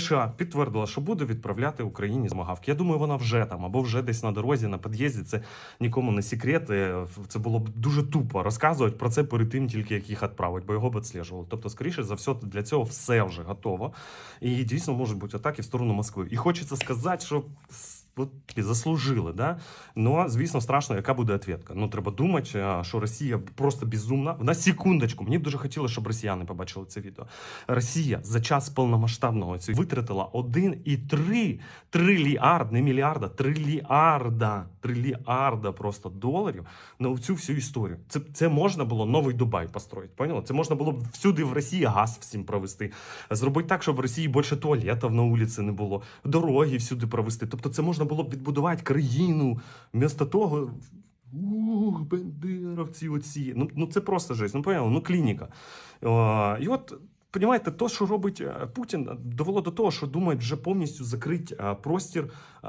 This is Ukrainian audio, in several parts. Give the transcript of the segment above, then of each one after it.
США підтвердила, що буде відправляти Україні замагавки. Я думаю, вона вже там або вже десь на дорозі, на під'їзді. Це нікому не секрет. Е, Це було б дуже тупо розказувати про це перед тим, тільки як їх відправить, бо його б відслежували. Тобто, скоріше за все, для цього все вже готово. І дійсно можуть бути атаки в сторону Москви. І хочеться сказати, що. І заслужили, да? Ну, звісно, страшно, яка буде відповідка. Ну, треба думати, що Росія просто безумна. На секундочку, мені б дуже хотілося, щоб росіяни побачили це відео. Росія за час повномасштабного цього витратила 1,3 трильярд, не мільярда, трильярда, трильярда просто доларів на цю всю історію. Це, це можна було новий Дубай построїти. Поняли? Це можна було б всюди в Росії газ всім провести. Зробити так, щоб в Росії більше туалетів на вулиці не було, дороги всюди провести. Тобто, це можна було б відбудувати країну. Вмісто того. Ух, бендеровці оці. Ну, ну це просто жесть. Ну, поняли? Ну, клініка. О, і от, понімаєте, то, що робить е, Путін, довело до того, що думають вже повністю закрити е, простір, е,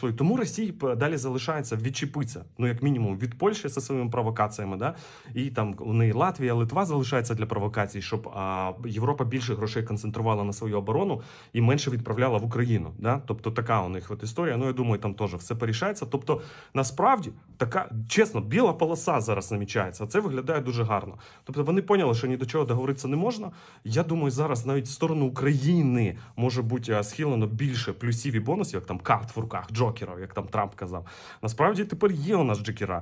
І тому Росії далі залишається відчепитися, ну як мінімум від Польщі зі своїми провокаціями, да і там у Латвія, Литва залишається для провокацій, щоб а, Європа більше грошей концентрувала на свою оборону і менше відправляла в Україну. Да? Тобто така у них от історія. Ну я думаю, там теж все порішається. Тобто, насправді така чесно, біла полоса зараз намічається. Це виглядає дуже гарно. Тобто вони поняли, що ні до чого договоритися не можна. Я думаю, зараз навіть в сторону України може бути схилено більше плюсів і бонусів, як там карт в руках, джокерів, як там Трамп казав. Насправді тепер є у нас джокера.